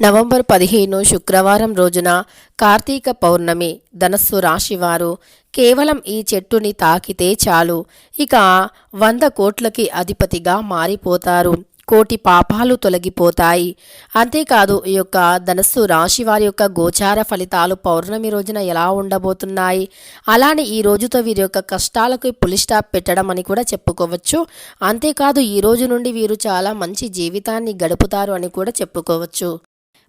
November పదిహేను శుక్రవారం రోజున కార్తీక పౌర్ణమి ధనస్సు రాశివారు కేవలం ఈ చెట్టుని తాకితే చాలు. ఇక వంద కోట్లకి అధిపతిగా మారిపోతారు. కోటి పాపాలు తొలగిపోతాయి. అంతేకాదు ఈ యొక్క ధనస్సు రాశి వారి యొక్క గోచార ఫలితాలు పౌర్ణమి రోజున ఎలా ఉండబోతున్నాయి? అలానే ఈ రోజుతో వీరి యొక్క కష్టాలకు పులి స్టాప్ పెట్టడం అని కూడా చెప్పుకోవచ్చు. అంతేకాదు ఈ రోజు నుండి వీరు చాలా మంచి జీవితాన్ని గడుపుతారు అని కూడా చెప్పుకోవచ్చు.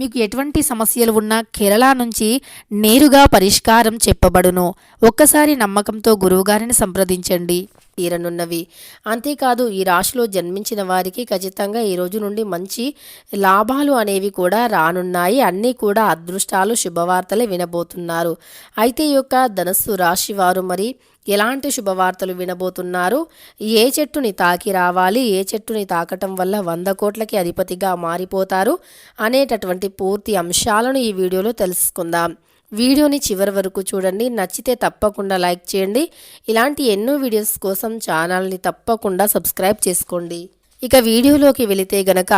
మీకు ఎటువంటి సమస్యలు ఉన్నా కేరళ నుంచి నేరుగా పరిష్కారం చెప్పబడును. ఒక్కసారి నమ్మకంతో గురువుగారిని సంప్రదించండి. తీరనున్నవి. అంతేకాదు ఈ రాశిలో జన్మించిన వారికి ఖచ్చితంగా ఈ రోజు నుండి మంచి లాభాలు అనేవి కూడా రానున్నాయి. అన్నీ కూడా అదృష్టాలు శుభవార్తలే వినబోతున్నారు. అయితే ఈ యొక్క ధనస్సు రాశి వారు మరి ఎలాంటి శుభవార్తలు వినబోతున్నారు? ఏ చెట్టుని తాకి రావాలి? ఏ చెట్టుని తాకటం వల్ల వంద కోట్లకి అధిపతిగా మారిపోతారు? అనేటటువంటి పూర్తి అంశాలను ఈ వీడియోలో తెలుసుకుందాం. వీడియోని చివరి వరకు చూడండి. నచ్చితే తప్పకుండా లైక్ చేయండి. ఇలాంటి ఎన్నో వీడియోస్ కోసం ఛానల్ని తప్పకుండా సబ్స్క్రైబ్ చేసుకోండి. ఇక వీడియోలోకి వెళితే గనక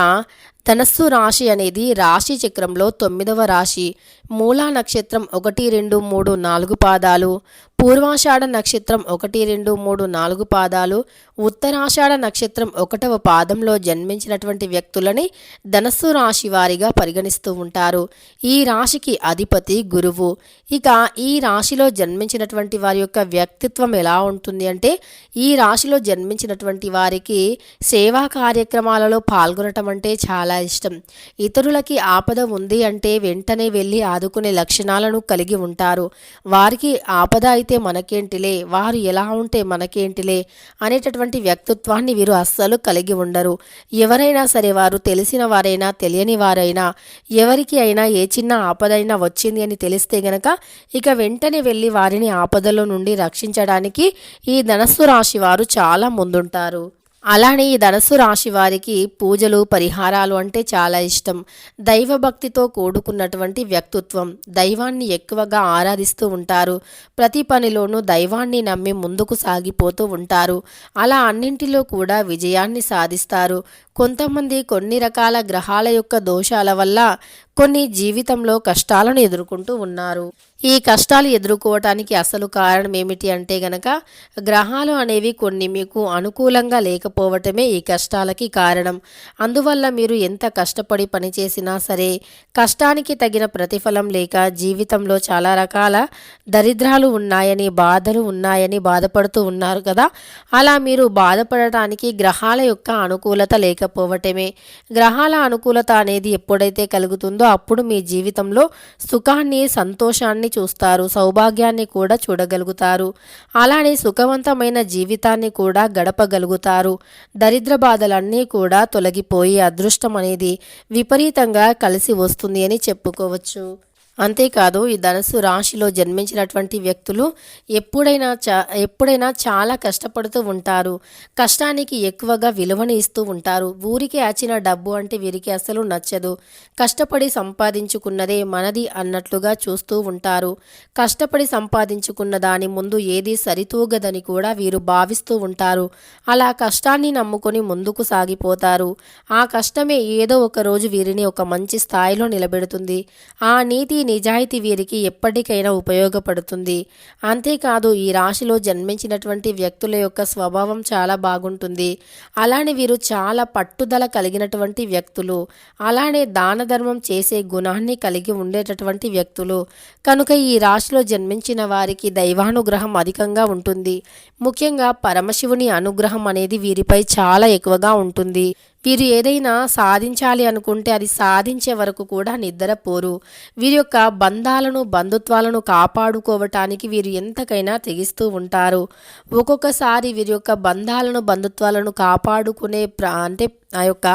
ధనస్సు రాశి అనేది రాశి చక్రంలో తొమ్మిదవ రాశి. మూలా నక్షత్రం ఒకటి రెండు మూడు నాలుగు పాదాలు. పూర్వాషాఢ నక్షత్రం ఒకటి రెండు మూడు నాలుగు పాదాలు. ఉత్తరాషాఢ నక్షత్రం ఒకటవ పాదంలో జన్మించినటువంటి వ్యక్తులని ధనస్సు రాశి వారిగా పరిగణిస్తూ ఉంటారు. ఈ రాశికి అధిపతి గురువు. ఇక ఈ రాశిలో జన్మించినటువంటి వారి యొక్క వ్యక్తిత్వం ఎలా ఉంటుంది అంటే ఈ రాశిలో జన్మించినటువంటి వారికి సేవా కార్యక్రమాలలో పాల్గొనటం అంటే చాలా ఇష్టం. ఇతరులకి ఆపద ఉంది అంటే వెంటనే వెళ్ళి ఆదుకునే లక్షణాలను కలిగి ఉంటారు. వారికి ఆపద అయితే మనకేంటిలే? వారు ఎలా ఉంటే మనకేంటిలే? అనేటటువంటి వ్యక్తిత్వాన్ని వీరు అస్సలు కలిగి ఉండరు. ఎవరైనా సరే వారు తెలిసిన వారైనా తెలియని వారైనా ఎవరికి అయినా ఏ చిన్న ఆపదైనా వచ్చింది అని తెలిస్తే గనక ఇక వెంటనే వెళ్ళి వారిని ఆపదలో నుండి రక్షించడానికి ఈ ధనస్సు రాశి వారు చాలా ముందుంటారు. అలానే ఈ ధనస్సు రాశి వారికి పూజలు పరిహారాలు అంటే చాలా ఇష్టం. దైవభక్తితో కూడుకున్నటువంటి వ్యక్తిత్వం. దైవాన్ని ఎక్కువగా ఆరాధిస్తూ ఉంటారు. ప్రతి పనిలోనూ దైవాన్ని నమ్మి ముందుకు సాగిపోతూ ఉంటారు. అలా అన్నింటిలో కూడా విజయాన్ని సాధిస్తారు. కొంతమంది కొన్ని రకాల గ్రహాల యొక్క దోషాల వల్ల కొన్ని జీవితంలో కష్టాలను ఎదుర్కొంటూ ఉన్నారు. ఈ కష్టాలు ఎదుర్కోవటానికి అసలు కారణం ఏమిటి అంటే గనక గ్రహాలు అనేవి కొన్ని మీకు అనుకూలంగా లేకపోవటమే ఈ కష్టాలకి కారణం. అందువల్ల మీరు ఎంత కష్టపడి పనిచేసినా సరే కష్టానికి తగిన ప్రతిఫలం లేక జీవితంలో చాలా రకాల దరిద్రాలు ఉన్నాయని బాధలు ఉన్నాయని బాధపడుతూ ఉన్నారు కదా. అలా మీరు బాధపడటానికి గ్రహాల యొక్క అనుకూలత లేక లేకపోవటమే గ్రహాల అనుకూలత అనేది ఎప్పుడైతే కలుగుతుందో అప్పుడు మీ జీవితంలో సుఖాన్ని సంతోషాన్ని చూస్తారు సౌభాగ్యాన్ని కూడా చూడగలుగుతారు. అలానే సుఖవంతమైన జీవితాన్ని కూడా గడపగలుగుతారు. దరిద్ర బాధలన్నీ కూడా తొలగిపోయి అదృష్టం అనేది విపరీతంగా కలిసి వస్తుంది అని చెప్పుకోవచ్చు. అంతేకాదు ఈ ధనుసు రాశిలో జన్మించినటువంటి వ్యక్తులు ఎప్పుడైనా చా ఎప్పుడైనా చాలా కష్టపడుతూ ఉంటారు. కష్టానికి ఎక్కువగా విలువని ఇస్తూ ఉంటారు. ఊరికి ఆచిన డబ్బు అంటే వీరికి అసలు నచ్చదు. కష్టపడి సంపాదించుకున్నదే మనది అన్నట్లుగా చూస్తూ ఉంటారు. కష్టపడి సంపాదించుకున్న దాని ముందు ఏది సరితూగదని కూడా వీరు భావిస్తూ ఉంటారు. అలా కష్టాన్ని నమ్ముకొని ముందుకు సాగిపోతారు. ఆ కష్టమే ఏదో ఒక రోజు వీరిని ఒక మంచి స్థాయిలో నిలబెడుతుంది. ఆ నీతి నిజాయితీ వీరికి ఎప్పటికైనా ఉపయోగపడుతుంది. అంతేకాదు ఈ రాశిలో జన్మించినటువంటి వ్యక్తుల యొక్క స్వభావం చాలా బాగుంటుంది. అలానే వీరు చాలా పట్టుదల కలిగినటువంటి వ్యక్తులు. అలానే దాన ధర్మం చేసే గుణాన్ని కలిగి ఉండేటటువంటి వ్యక్తులు. కనుక ఈ రాశిలో జన్మించిన వారికి దైవానుగ్రహం అధికంగా ఉంటుంది. ముఖ్యంగా పరమశివుని అనుగ్రహం అనేది వీరిపై చాలా ఎక్కువగా ఉంటుంది. వీరు ఏదైనా సాధించాలి అనుకుంటే అది సాధించే వరకు కూడా నిద్రపోరు. వీరి యొక్క బంధాలను బంధుత్వాలను కాపాడుకోవటానికి వీరు ఎంతకైనా తెగిస్తూ ఉంటారు. ఒక్కొక్కసారి వీరి యొక్క బంధాలను బంధుత్వాలను కాపాడుకునే అంటే ఆ యొక్క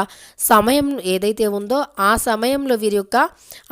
సమయం ఏదైతే ఉందో ఆ సమయంలో వీరి యొక్క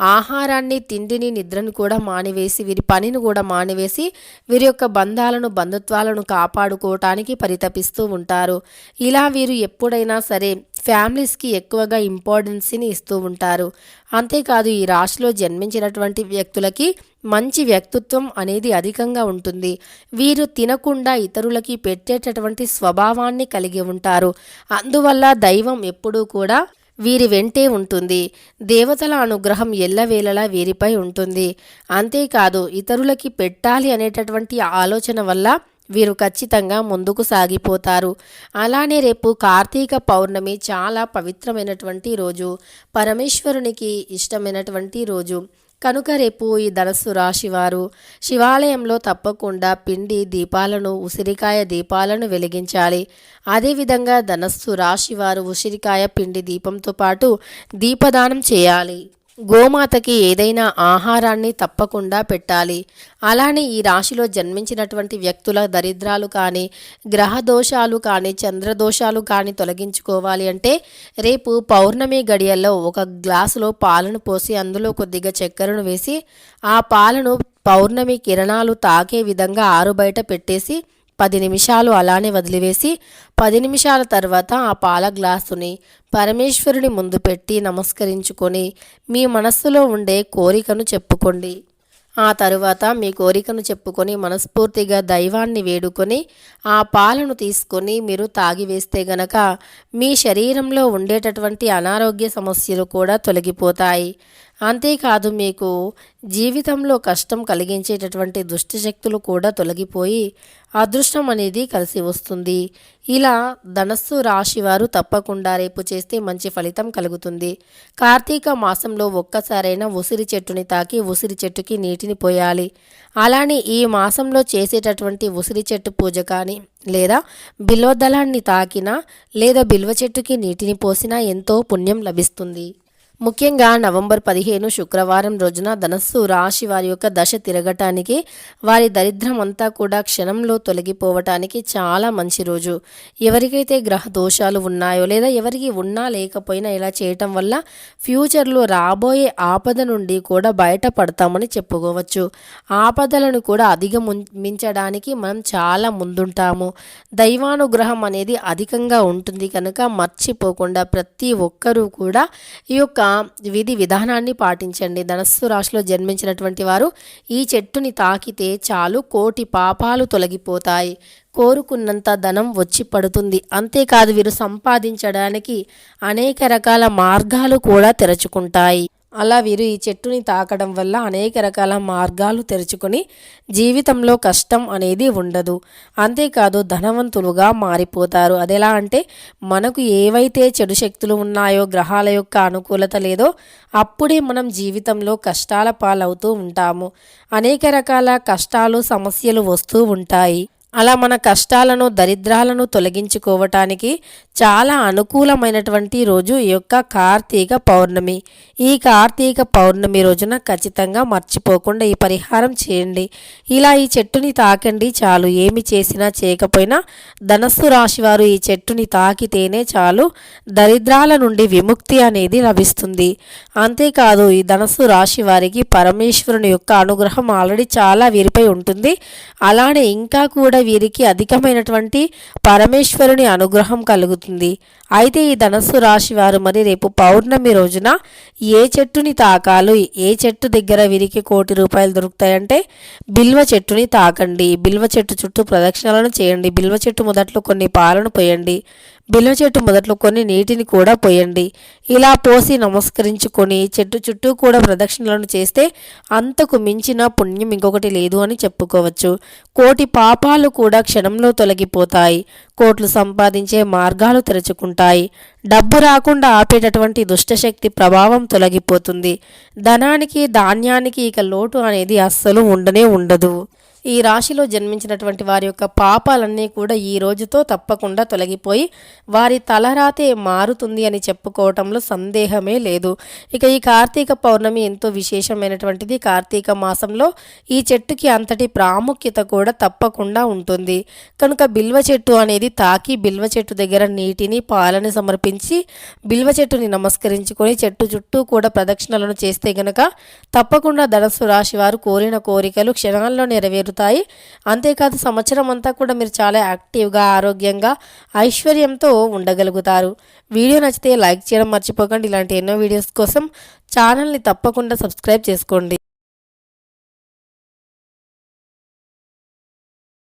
ఆహారాన్ని తిండిని నిద్రను కూడా మానివేసి వీరి పనిని కూడా మానివేసి వీరి యొక్క బంధాలను బంధుత్వాలను కాపాడుకోవటానికి పరితపిస్తూ ఉంటారు. ఇలా వీరు ఎప్పుడైనా సరే ఫ్యామిలీస్కి ఎక్కువగా ఇంపార్టెన్స్ని ఇస్తూ ఉంటారు. అంతేకాదు ఈ రాశిలో జన్మించినటువంటి వ్యక్తులకి మంచి వ్యక్తిత్వం అనేది అధికంగా ఉంటుంది. వీరు తినకుండా ఇతరులకి పెట్టేటటువంటి స్వభావాన్ని కలిగి ఉంటారు. అందువల్ల దైవం ఎప్పుడూ కూడా వీరి వెంటే ఉంటుంది. దేవతల అనుగ్రహం ఎల్లవేళలా వీరిపై ఉంటుంది. అంతేకాదు ఇతరులకి పెట్టాలి అనేటటువంటి ఆలోచన వల్ల వీరు ఖచ్చితంగా ముందుకు సాగిపోతారు. అలానే రేపు కార్తీక పౌర్ణమి చాలా పవిత్రమైనటువంటి రోజు. పరమేశ్వరునికి ఇష్టమైనటువంటి రోజు. కనుక రేపు ఈ ధనస్సు రాశి వారు శివాలయంలో తప్పకుండా పిండి దీపాలను ఉసిరికాయ దీపాలను వెలిగించాలి. అదేవిధంగా ధనస్సు రాశి వారు ఉసిరికాయ పిండి దీపంతో పాటు దీపదానం చేయాలి. గోమాతకి ఏదైనా ఆహారాన్ని తప్పకుండా పెట్టాలి. అలానే ఈ రాశిలో జన్మించినటువంటి వ్యక్తుల దరిద్రాలు కానీ గ్రహ దోషాలు కానీ చంద్రదోషాలు కానీ తొలగించుకోవాలి అంటే రేపు పౌర్ణమి గడియల్లో ఒక గ్లాసులో పాలను పోసి అందులో కొద్దిగా చక్కెరను వేసి ఆ పాలను పౌర్ణమి కిరణాలు తాకే విధంగా ఆరు బయట పెట్టేసి పది నిమిషాలు అలానే వదిలివేసి పది నిమిషాల తర్వాత ఆ పాల గ్లాసుని పరమేశ్వరుని ముందు పెట్టి నమస్కరించుకొని మీ మనస్సులో ఉండే కోరికను చెప్పుకోండి. ఆ తరువాత మీ కోరికను చెప్పుకొని మనస్ఫూర్తిగా దైవాన్ని వేడుకొని ఆ పాలను తీసుకొని మీరు తాగివేస్తే గనక మీ శరీరంలో ఉండేటటువంటి అనారోగ్య సమస్యలు కూడా తొలగిపోతాయి. అంతేకాదు మీకు జీవితంలో కష్టం కలిగించేటటువంటి దుష్టశక్తులు కూడా తొలగిపోయి అదృష్టం అనేది కలిసి వస్తుంది. ఇలా ధనస్సు రాశి వారు తప్పకుండా రేపు చేస్తే మంచి ఫలితం కలుగుతుంది. కార్తీక మాసంలో ఒక్కసారైనా ఉసిరి చెట్టుని తాకి ఉసిరి చెట్టుకి నీటిని పోయాలి. అలానే ఈ మాసంలో చేసేటటువంటి ఉసిరి చెట్టు పూజ కానీ లేదా బిల్వదళాన్ని తాకినా లేదా బిల్వ చెట్టుకి నీటిని పోసినా ఎంతో పుణ్యం లభిస్తుంది. ముఖ్యంగా నవంబర్ పదిహేను శుక్రవారం రోజున ధనస్సు రాశి వారి యొక్క దశ తిరగటానికి వారి దరిద్రం అంతా కూడా క్షణంలో తొలగిపోవటానికి చాలా మంచి రోజు. ఎవరికైతే గ్రహ దోషాలు ఉన్నాయో లేదా ఎవరికి ఉన్నా లేకపోయినా ఇలా చేయటం వల్ల ఫ్యూచర్లో రాబోయే ఆపద నుండి కూడా బయటపడతామని చెప్పుకోవచ్చు. ఆపదలను కూడా అధిగమించడానికి మనం చాలా ముందుంటాము. దైవానుగ్రహం అనేది అధికంగా ఉంటుంది కనుక మర్చిపోకుండా ప్రతి ఒక్కరూ కూడా ఈ యొక్క విధి విధానాన్ని పాటించండి. ధనస్సు రాశిలో జన్మించినటువంటి వారు ఈ చెట్టుని తాకితే చాలు కోటి పాపాలు తొలగిపోతాయి. కోరుకున్నంత ధనం వచ్చి పడుతుంది. అంతేకాదు వీరు సంపాదించడానికి అనేక రకాల మార్గాలు కూడా తెరుచుకుంటాయి. అలా వీరు ఈ చెట్టుని తాకడం వల్ల అనేక రకాల మార్గాలు తెరుచుకొని జీవితంలో కష్టం అనేది ఉండదు. అంతేకాదు ధనవంతులుగా మారిపోతారు. అదెలా అంటే మనకు ఏవైతే చెడు శక్తులు ఉన్నాయో గ్రహాల యొక్క అనుకూలత లేదో అప్పుడే మనం జీవితంలో కష్టాల పాలవుతూ ఉంటాము. అనేక రకాల కష్టాలు సమస్యలు వస్తూ ఉంటాయి. అలా మన కష్టాలను దరిద్రాలను తొలగించుకోవటానికి చాలా అనుకూలమైనటువంటి రోజు ఈ యొక్క కార్తీక పౌర్ణమి. ఈ కార్తీక పౌర్ణమి రోజున ఖచ్చితంగా మర్చిపోకుండా ఈ పరిహారం చేయండి. ఇలా ఈ చెట్టుని తాకండి చాలు. ఏమి చేసినా చేయకపోయినా ధనస్సు రాశి వారు ఈ చెట్టుని తాకితేనే చాలు దరిద్రాల నుండి విముక్తి అనేది లభిస్తుంది. అంతేకాదు ఈ ధనస్సు రాశి వారికి పరమేశ్వరుని యొక్క అనుగ్రహం ఆల్రెడీ చాలా వీరిపై ఉంటుంది. అలానే ఇంకా కూడా వీరికి అధికమైనటువంటి పరమేశ్వరుని అనుగ్రహం కలుగుతుంది. అయితే ఈ ధనస్సు రాశి వారు మరి రేపు పౌర్ణమి రోజున ఏ చెట్టుని తాకాలో? ఏ చెట్టు దగ్గర వీరికి కోటి రూపాయలు దొరుకుతాయంటే బిల్వ చెట్టుని తాకండి. బిల్వ చెట్టు చుట్టూ ప్రదక్షిణలను చేయండి. బిల్వ చెట్టు మొదట్లో కొన్ని పాలను పోయండి. బిల్వ చెట్టు మొదట్లో కొన్ని నీటిని కూడా పోయండి. ఇలా పోసి నమస్కరించుకొని చెట్టు చుట్టూ కూడా ప్రదక్షిణలను చేస్తే అంతకు మించిన పుణ్యం ఇంకొకటి లేదు అని చెప్పుకోవచ్చు. కోటి పాపాలు కూడా క్షణంలో తొలగిపోతాయి. కోట్లు సంపాదించే మార్గాలు తెరుచుకుంటాయి. డబ్బు రాకుండా ఆపేటటువంటి దుష్టశక్తి ప్రభావం తొలగిపోతుంది. ధనానికి ధాన్యానికి ఇక లోటు అనేది అస్సలు ఉండనే ఉండదు. ఈ రాశిలో జన్మించినటువంటి వారి యొక్క పాపాలన్నీ కూడా ఈ రోజుతో తప్పకుండా తొలగిపోయి వారి తలరాతే మారుతుంది అని చెప్పుకోవటంలో సందేహమే లేదు. ఇక ఈ కార్తీక పౌర్ణమి ఎంతో విశేషమైనటువంటిది. కార్తీక మాసంలో ఈ చెట్టుకి అంతటి ప్రాముఖ్యత కూడా తప్పకుండా ఉంటుంది. కనుక బిల్వ చెట్టు అనేది తాకి బిల్వ చెట్టు దగ్గర నీటిని పాలని సమర్పించి బిల్వ చెట్టుని నమస్కరించుకొని చెట్టు చుట్టూ కూడా ప్రదక్షిణలను చేస్తే గనక తప్పకుండా ధనస్సు రాశి వారు కోరిన కోరికలు క్షణాల్లో నెరవేరుతాయి. అంతేకాదు సంవత్సరం అంతా కూడా మీరు చాలా యాక్టివ్గా ఆరోగ్యంగా ఐశ్వర్యంతో ఉండగలుగుతారు. వీడియో నచ్చితే లైక్ చేయడం మర్చిపోకండి. ఇలాంటి ఎన్నో వీడియోస్ కోసం ఛానల్ని తప్పకుండా సబ్స్క్రైబ్ చేసుకోండి.